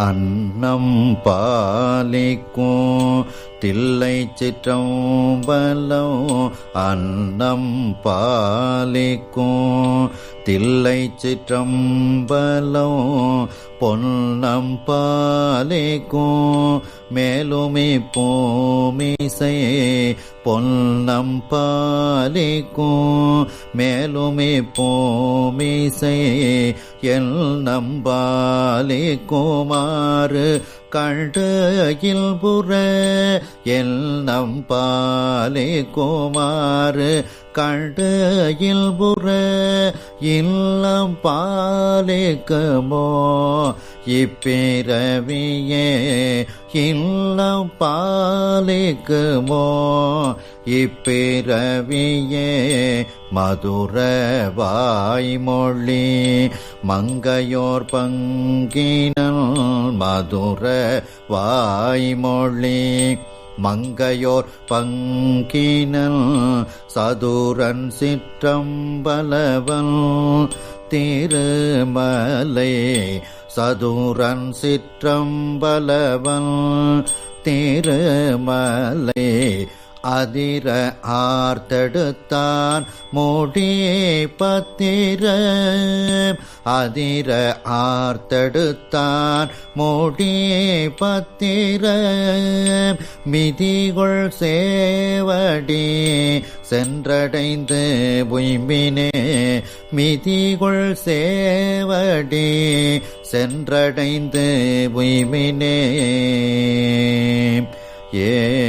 அன்னம் பாலிக்கும். தில்லை சிற்றம்பலம் அன்னம் பாலிக்கும். தில்லை சிற்றம்பலம் பொன்னம் பாலேக்கும் மேலுமே போமிசை பொன்னம் பாலேக்கும் மேலுமே போமிசை எல் நம்பாலே குமாறு கண்டையில் புற எல் நம் பாலே நம்பாலிக்குமாறு கண்டையில் புற இல்லம் பாலேக்குமோ இப்பிறவியே இல்லம் பாலேக்குமோ இப்பிறவியே மதுர வாய்மொழி மங்கையோர் பங்கினோ மதுர வாய்மொழி. மங்கையோர் பங்கினல் சதுரன் சிற்றம்பலவன் திருமலை சதுரன் சிற்றம்பலவன் திருமலை அதிர ஆர்த்தெடுத்தான் மூடி பத்திர. அதிர ஆர்த்தெடுத்தான் மூடி பத்திர. மிதிகொள் சேவடி சென்றடைந்து புய்மினே மிதிகொள் சேவடி சென்றடைந்து புய்மினே ஏ